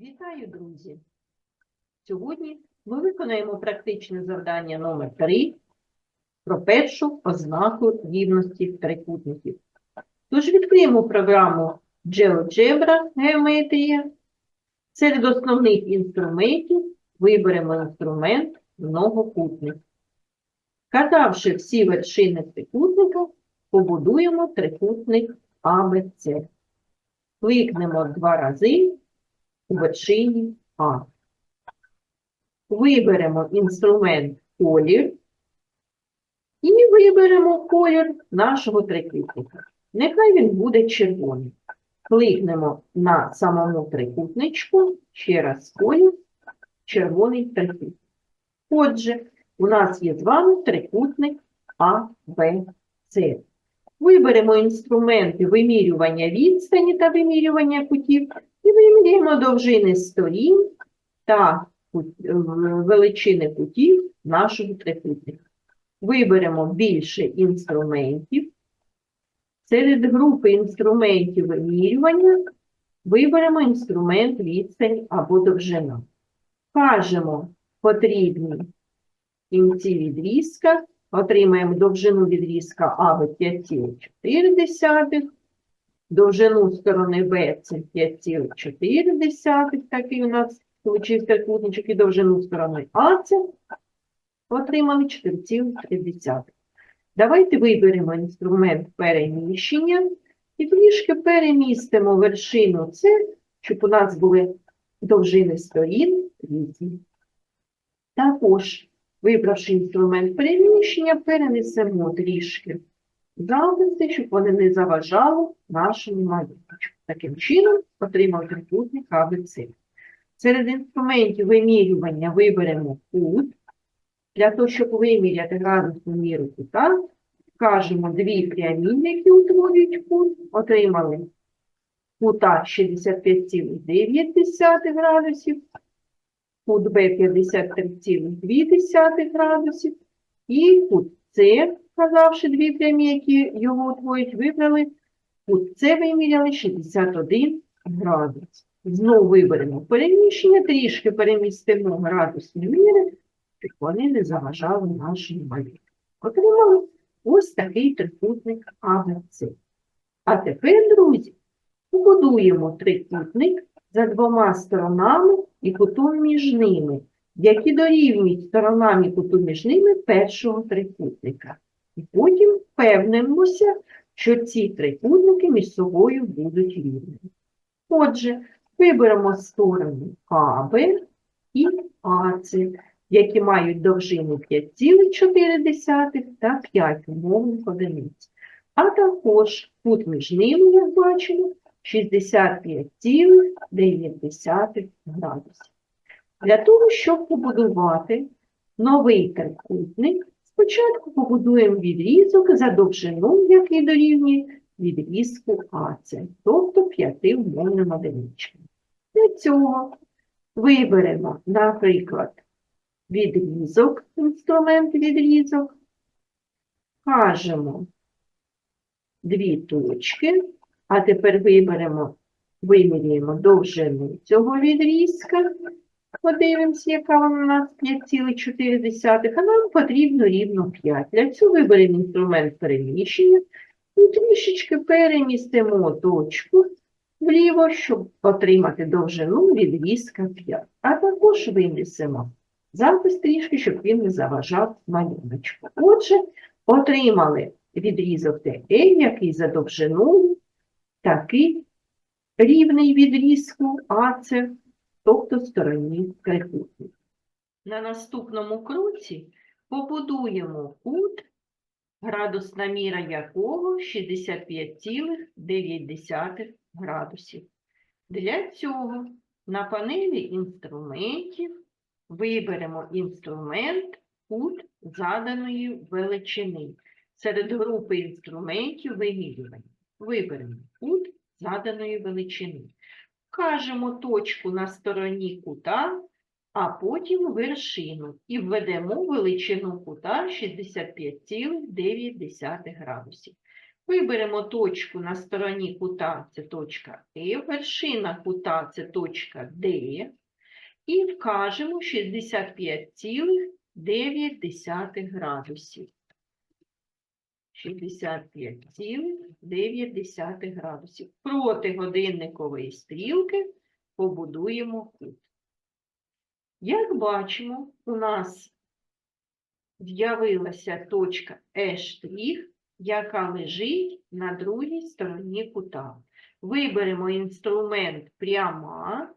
Вітаю, друзі! Сьогодні ми виконаємо практичне завдання номер 3 про першу ознаку рівності трикутників. Тож відкриємо програму GeoGebra Геометрія. Серед основних інструментів виберемо інструмент многокутник. Вказавши всі вершини трикутника, побудуємо трикутник АБЦ. Кликнемо два рази у вершині А. Виберемо інструмент колір і виберемо колір нашого трикутника. Нехай він буде червоний. Кликнемо на самому трикутничку, ще раз колір, червоний трикутник. Отже, у нас є з вами трикутник А, Б, С. Виберемо інструменти вимірювання відстані та вимірювання кутів і вимірюємо довжини сторін та величини кутів нашого трикутника. Виберемо більше інструментів. Серед групи інструментів вимірювання виберемо інструмент відстань або довжина. Кажемо потрібні кінці відрізка, отримаємо довжину відрізка АБ 5,4, довжину сторони Б це 5,4, такий у нас вийшов трикутничок, і довжину сторони А це отримали 4,3. Давайте виберемо інструмент переміщення і трішки перемістимо вершину С, щоб у нас були довжини сторін різні. Також, вибравши інструмент переміщення, перенесемо трішки записи, щоб вони не заважали нашому малюнку. Таким чином отримав трикутник АБЦ. Серед інструментів вимірювання виберемо кут. Для того, щоб виміряти градусну міру кута, кажемо дві прямі, які утворюють кут, отримали кута 65,9 градусів, кут Б 53,2 градусів і кут С, вказавши дві прямі, які його утворюють, вибрали С виміряли 61 градус. Знову виберемо переміщення, трішки перемістимо градусні міри, щоб вони не заважали нашій малюнку. Отримали ось такий трикутник АБЦ. А тепер, друзі, побудуємо трикутник за двома сторонами і кутом між ними, які дорівнюють сторонам і куту між ними першого трикутника. І потім впевнимося, що ці трикутники між собою будуть рівними. Отже, виберемо сторони АБ і АЦ, які мають довжину 5,4 та 5 умовних одиниць. А також кут між ними, як бачимо, 65,9 градусів. Для того, щоб побудувати новий трикутник, спочатку побудуємо відрізок за довжину, який дорівнює відрізку АЦ, тобто 5 умовним одиничкам. Для цього виберемо, наприклад, відрізок, інструмент відрізок, кажемо дві точки, а тепер виберемо, виміряємо довжину цього відрізка, подивимося, яка вона у нас 5,4, а нам потрібно рівно 5. Для цього виберемо інструмент переміщення і трішечки перемістимо точку вліво, щоб отримати довжину відрізка 5. А також винесемо запис трішки, щоб він не заважав малюночку. Отже, отримали відрізок ТЕ, який за довжиною такий рівний відрізку АЦ, тобто стороні трикутника. На наступному кроці побудуємо кут, градусна міра якого 65,9 градусів. Для цього на панелі інструментів виберемо інструмент кут заданої величини. Серед групи інструментів вимірювання. Виберемо кут заданої величини. Кажемо точку на стороні кута, а потім вершину і введемо величину кута 65,9 градусів. Виберемо точку на стороні кута, це точка Е, вершина кута це точка Д, і вкажемо 65,9 градусів. 65,9 градусів. Проти годинникової стрілки побудуємо кут. Як бачимо, у нас з'явилася точка Е', яка лежить на другій стороні кута. Виберемо інструмент пряма,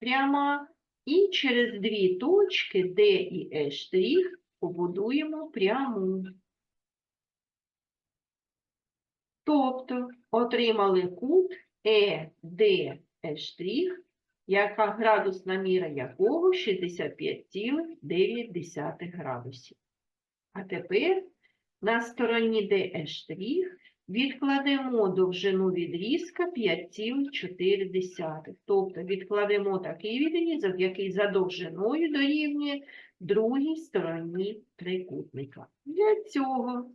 пряма і через дві точки D і E' побудуємо пряму. Тобто отримали кут E', яка градусна міра якого 65,9 градусів. А тепер на стороні DE' відкладемо довжину відрізка 5,4. Тобто відкладемо такий відрізок, який за довжиною дорівнює другій стороні трикутника. Для цього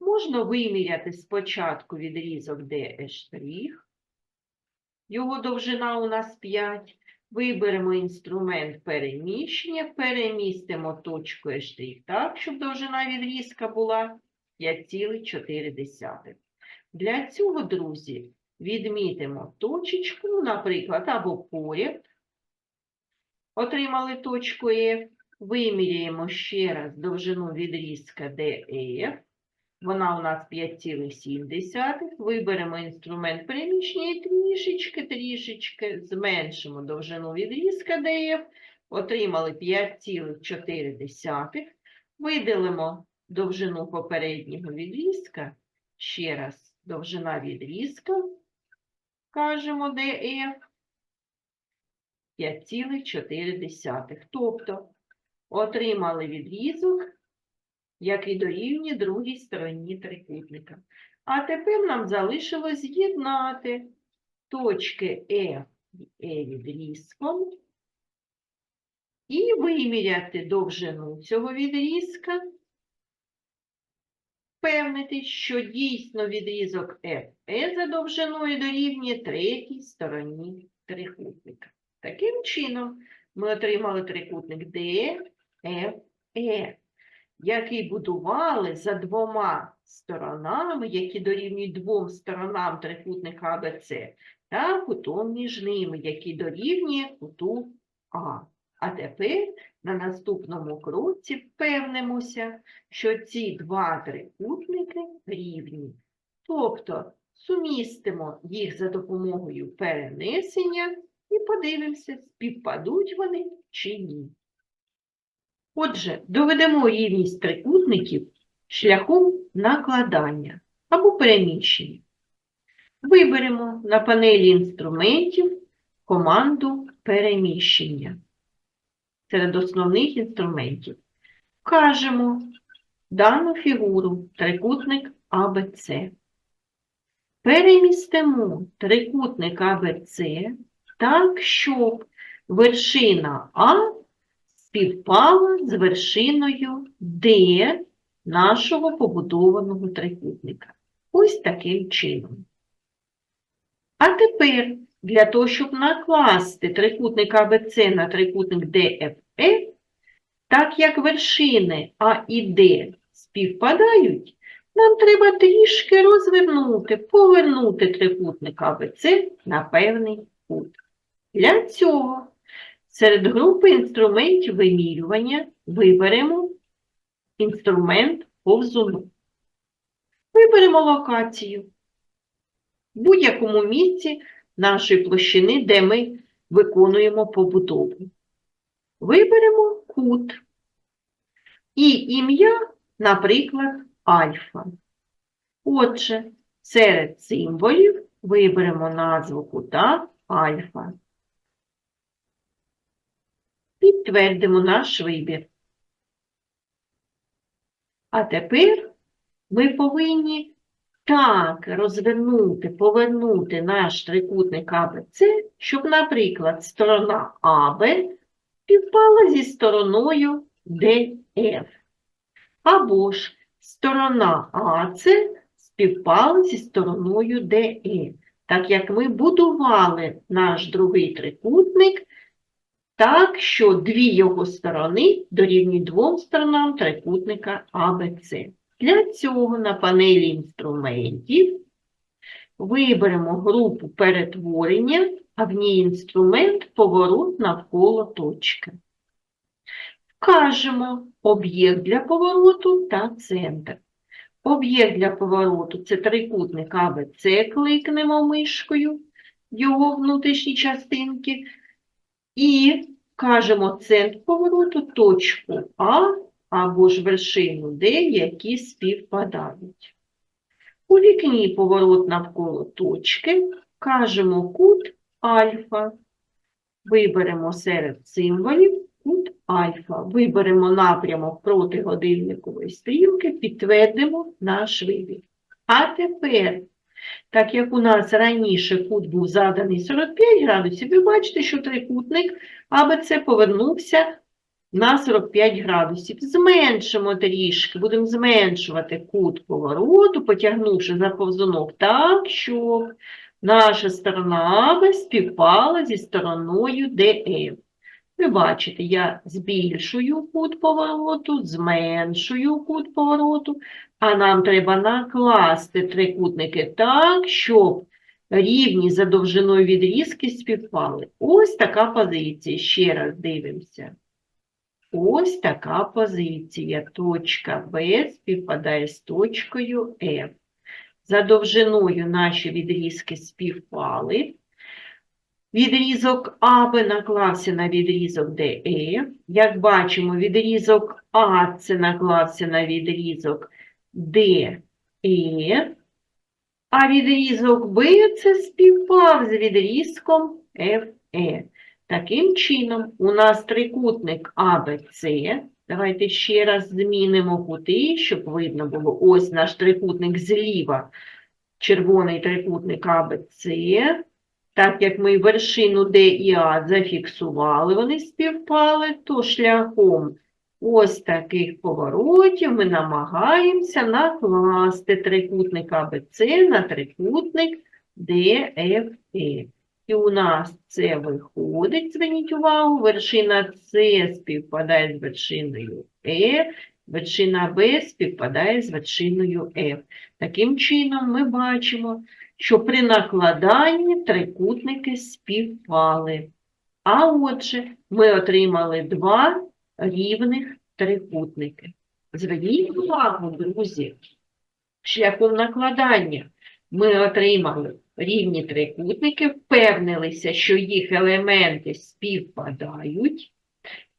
можна виміряти спочатку відрізок DE', його довжина у нас 5. Виберемо інструмент переміщення, перемістимо точку Е' так, щоб довжина відрізка була 5,4. Для цього, друзі, відмітимо точечку, ну, наприклад, або поряд. Отримали точку F. Виміряємо ще раз довжину відрізка DF. Вона у нас 5,7. Виберемо інструмент переміщення і трішечки, трішечки зменшимо довжину відрізка DF. Отримали 5,4. Виділимо довжину попереднього відрізка. Ще раз, довжина відрізка, кажемо DF. 5,4. Тобто отримали відрізок який дорівнює другій стороні трикутника. А тепер нам залишилось з'єднати точки F і E відрізком і виміряти довжину цього відрізка, впевнитись, що дійсно відрізок FE за довжиною дорівнює третій стороні трикутника. Таким чином, ми отримали трикутник DFE який будували за двома сторонами, які дорівнюють двом сторонам трикутника АБЦ, та кутом між ними, який дорівнює куту А. А тепер на наступному кроці впевнимося, що ці два трикутники рівні. Тобто сумістимо їх за допомогою перенесення і подивимося, співпадуть вони чи ні. Отже, доведемо рівність трикутників шляхом накладання або переміщення. Виберемо на панелі інструментів команду переміщення серед основних інструментів. Вкажемо дану фігуру трикутник АБЦ. Перемістимо трикутник АБЦ так, щоб вершина А співпала з вершиною D нашого побудованого трикутника. Ось таким чином. А тепер, для того, щоб накласти трикутник АБЦ на трикутник DFE, так як вершини А і Д співпадають, нам треба трішки розвернути, повернути трикутник АБЦ на певний кут. Для цього Серед групи інструментів вимірювання виберемо інструмент повзуну. Виберемо локацію в будь-якому місці нашої площини, де ми виконуємо побудову. Виберемо кут і ім'я, наприклад, альфа. Отже, серед символів виберемо назву кута альфа. Підтвердимо наш вибір. А тепер ми повинні так розвернути, повернути наш трикутник АБЦ, щоб, наприклад, сторона АБ співпала зі стороною ДФ. Або ж сторона АЦ співпали зі стороною DE, так як ми будували наш другий трикутник так, що дві його сторони дорівнюють двом сторонам трикутника ABC. Для цього на панелі інструментів виберемо групу перетворення, а в ній інструмент поворот навколо точки. Вкажемо об'єкт для повороту та центр. Об'єкт для повороту це трикутник АБЦ, кликнемо мишкою його внутрішні частинки. І кажемо центр повороту точку А або ж вершину Д, які співпадають. У вікні поворот навколо точки кажемо кут альфа. Виберемо серед символів кут альфа. Виберемо напрямок проти годинникової стрілки, підтвердимо наш вибір. А тепер, так як у нас раніше кут був заданий 45 градусів, ви бачите, що трикутник АБЦ повернувся на 45 градусів. Зменшимо трішки, будемо зменшувати кут повороту, потягнувши за повзунок так, щоб наша сторона АБ співпала зі стороною ДФ. Ви бачите, я збільшую кут повороту, зменшую кут повороту, а нам треба накласти трикутники так, щоб рівні за довжиною відрізки співпали. Ось така позиція. Ще раз дивимося. Ось така позиція. Точка В співпадає з точкою F. За довжиною наші відрізки співпали. Відрізок АБ наклався на відрізок ДЕ. Як бачимо, відрізок А це наклався на відрізок ДЕ, а відрізок Б це співпав з відрізком ФЕ. Таким чином, у нас трикутник АБЦ. Давайте ще раз змінимо кути, щоб видно було. Ось наш трикутник зліва, червоний трикутник АБЦ. Так як ми вершину Д і А зафіксували, вони співпали, то шляхом ось таких поворотів ми намагаємося накласти трикутник АБЦ на трикутник ДФЕ. І у нас це виходить, зверніть увагу, вершина С співпадає з вершиною Е, вершина Б співпадає з вершиною F. Таким чином ми бачимо, що при накладанні трикутники співпали. А отже, ми отримали два рівних трикутники. Зверніть увагу, друзі, шляхом накладання ми отримали рівні трикутники, впевнилися, що їх елементи співпадають,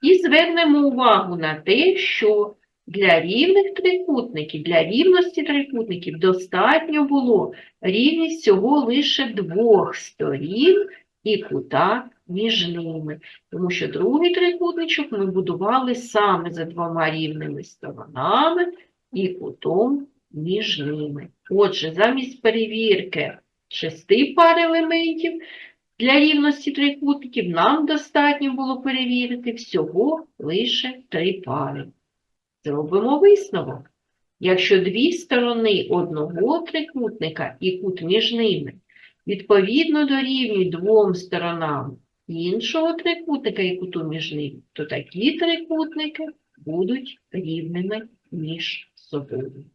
і звернемо увагу на те, що для рівних трикутників, для рівності трикутників достатньо було рівність всього лише двох сторін і кута між ними. Тому що другий трикутничок ми будували саме за двома рівними сторонами і кутом між ними. Отже, замість перевірки шести пар елементів для рівності трикутників нам достатньо було перевірити всього лише три пари. Зробимо висновок. Якщо дві сторони одного трикутника і кут між ними відповідно дорівнюють двом сторонам іншого трикутника і куту між ними, то такі трикутники будуть рівними між собою.